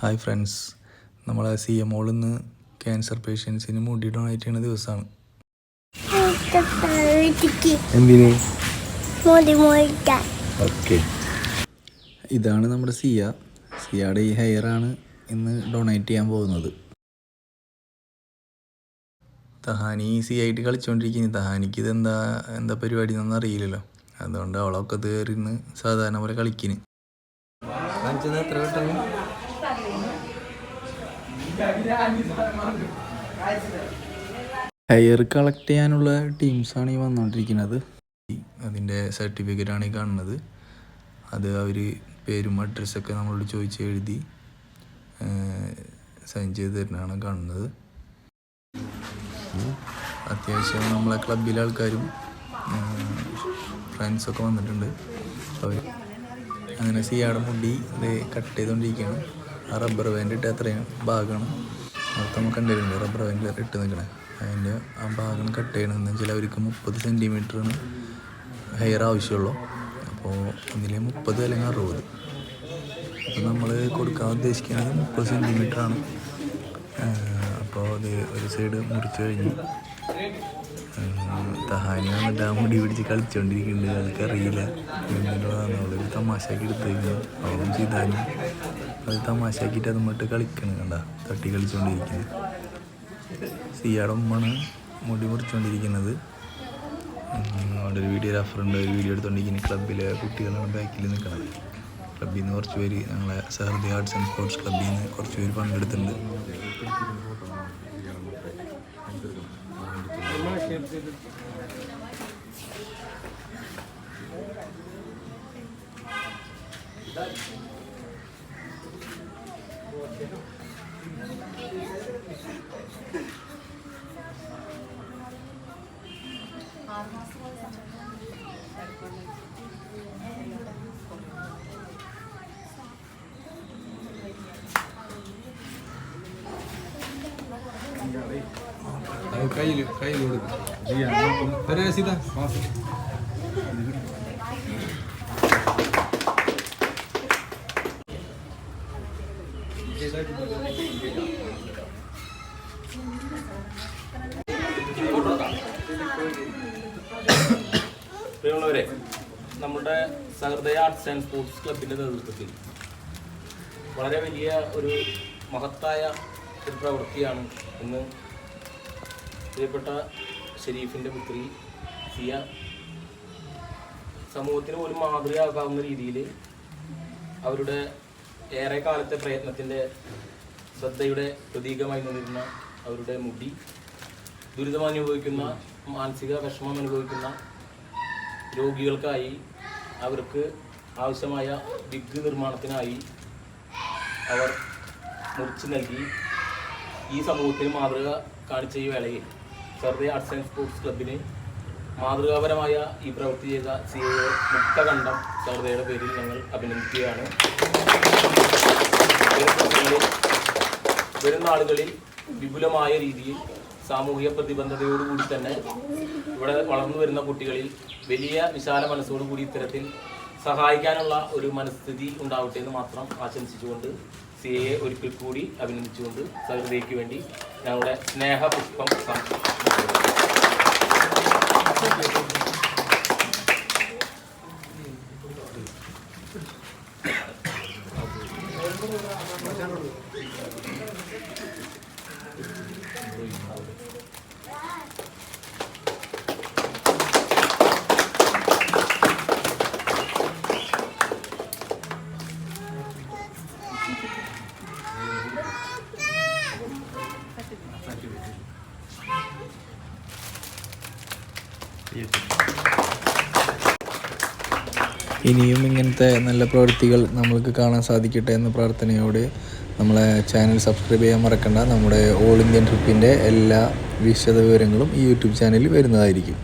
Hi friends നമ്മളെ C M ഓളിൽ നിന്ന് ക്യാൻസർ പേഷ്യൻസിന് മുടി ഡൊണേറ്റ് ചെയ്യുന്ന ദിവസമാണ് എന്തിന്? ഓക്കെ ഇതാണ് നമ്മുടെ സിയ. സിയയുടെ ഈ ആണ് ഇന്ന് ഡൊണേറ്റ് ചെയ്യാൻ പോകുന്നത്. തഹാനി ഈസി ആയിട്ട് കളിച്ചുകൊണ്ടിരിക്കുന്നു തഹാനിക്ക് ഇത് എന്താ എന്താ പരിപാടി എന്നൊന്നും അറിയില്ലല്ലോ. അതുകൊണ്ട് അവളൊക്കെ കയറി ഇന്ന് സാധാരണ പോലെ കളിക്കുന്നു എത്ര കിട്ടും ഹെയർ കളക്ട് ചെയ്യാനുള്ള ടീംസാണ് ഈ വന്നുകൊണ്ടിരിക്കുന്നത് അതിന്റെ സർട്ടിഫിക്കറ്റാണ് ഈ കാണുന്നത്. അത് അവർ പേരും അഡ്രസ്സൊക്കെ നമ്മളോട് ചോദിച്ച് എഴുതി സൈൻ ചെയ്ത് തരുന്നതാണ് കാണുന്നത്. അത്യാവശ്യം നമ്മളെ ക്ലബിലെ ആൾക്കാരും ഫ്രണ്ട്സൊക്കെ വന്നിട്ടുണ്ട്. അവർ അങ്ങനെ സിയാടെ മുടി ഇത് കട്ട് ചെയ്തുകൊണ്ടിരിക്കുകയാണ് ആ റബ്ബർ ബാൻഡ് ഇട്ട് അത്രയും ഭാഗമാണ്. മൊത്തം കണ്ടിരുന്നുണ്ട് റബ്ബർ ബാൻഡിൽ ഇട്ട് നിൽക്കണേ. അതിന്റെ ആ ഭാഗം കട്ട് ചെയ്യണമെന്ന് വെച്ചാൽ അവർക്ക് മുപ്പത് സെന്റിമീറ്ററാണ് ഹെയർ ആവശ്യമുള്ളൂ. അപ്പോൾ അതിൽ മുപ്പത് അല്ലെങ്കിൽ അറുപത്. അപ്പോൾ നമ്മൾ കൊടുക്കാൻ ഉദ്ദേശിക്കുന്നത് മുപ്പത് സെന്റിമീറ്ററാണ് അത് ഒരു സൈഡ് മുറിച്ച് കഴിഞ്ഞു തഹാനി വന്നിട്ട് ആ മുടി പിടിച്ച് കളിച്ചുകൊണ്ടിരിക്കുന്നുണ്ട് അതൊക്കെ അറിയില്ല അവളൊരു തമാശയാക്കി എടുത്തേക്കുന്നു? അവളും ചെയ്താനും അത് തമാശയാക്കിയിട്ട് അത് മട്ട് കളിക്കണം കണ്ട. തട്ടി കളിച്ചുകൊണ്ടിരിക്കുന്നത് സിയാടെ മുടി മുറിച്ചുകൊണ്ടിരിക്കുന്നത് അവിടെ ഒരു വീഡിയോ റഫർ ഉണ്ട് ഒരു വീഡിയോ എടുത്തുകൊണ്ടിരിക്കുന്ന ക്ലബ്ബിലെ കുട്ടികളാണ് ബാക്കിൽ നിൽക്കുന്നത് ക്ലബിൽ നിന്ന് കുറച്ച് പേര് ഞങ്ങളെ സഹൃദയ ആർട്സ് ആൻഡ് സ്പോർട്സ് ക്ലബിൽ നിന്ന് കുറച്ച് പേര് പങ്കെടുത്തിട്ടുണ്ട് Thank you. കയ്യിൽ കയ്യിൽ കൊടുക്കും. തരാ നമ്മുടെ സഹൃദയ ആർട്സ് ആൻഡ് സ്പോർട്സ് ക്ലബിന്റെ നേതൃത്വത്തിൽ വളരെ വലിയ ഒരു മഹത്തായ ഒരു പ്രവൃത്തിയാണ് ഇന്ന് പ്രിയപ്പെട്ട ഷെരീഫിന്റെ പുത്രി സിയ സമൂഹത്തിന് പോലും മാതൃകയാക്കാവുന്ന രീതിയിൽ അവരുടെ ഏറെ കാലത്തെ പ്രയത്നത്തിന്റെ ശ്രദ്ധയുടെ പ്രതീകമായി നിന്നിരുന്ന അവരുടെ മുടി ദുരിതമനുഭവിക്കുന്ന മാനസിക വിഷമം അനുഭവിക്കുന്ന രോഗികൾക്കായി അവർക്ക് ആവശ്യമായ വിഗ് നിർമ്മാണത്തിനായി അവർ മുറിച്ച് നൽകി ഈ സമൂഹത്തിന് മാതൃക കാണിച്ച ഈ വേളയിൽ. സർവേ ആർട്സ് ആൻഡ് സ്പോർട്സ് ക്ലബിന് മാതൃകാപരമായ ഈ പ്രവൃത്തി ചെയ്ത സി എ മുക്തകണ്ഠം സർവേയുടെ പേരിൽ ഞങ്ങൾ അഭിനന്ദിക്കുകയാണ്. വരും നാളുകളിൽ വിപുലമായ രീതിയിൽ സാമൂഹിക പ്രതിബദ്ധതയോടുകൂടി തന്നെ ഇവിടെ വളർന്നു വരുന്ന കുട്ടികളിൽ വലിയ വിശാല മനസ്സോടുകൂടി ഇത്തരത്തിൽ സഹായിക്കാനുള്ള ഒരു മനസ്ഥിതി ഉണ്ടാവട്ടെ എന്ന് മാത്രം ആശംസിച്ചുകൊണ്ട് സി എ ഒരിക്കൽ കൂടി അഭിനന്ദിച്ചുകൊണ്ട് സഹൃദയ്ക്ക് വേണ്ടി ഞങ്ങളുടെ സ്നേഹപുഷ്പം സമർപ്പിക്കുന്നു. ഇനിയും ഇങ്ങനത്തെ നല്ല പ്രവൃത്തികൾ നമ്മൾക്ക് കാണാൻ സാധിക്കട്ടെ എന്ന പ്രാർത്ഥനയോട് നമ്മളെ ചാനൽ സബ്സ്ക്രൈബ് ചെയ്യാൻ മറക്കണ്ട. നമ്മുടെ ഓൾ ഇന്ത്യൻ ട്രിപ്പിന്റെ എല്ലാ വിശദ വിവരങ്ങളും ഈ യൂട്യൂബ് ചാനലിൽ വരുന്നതായിരിക്കും.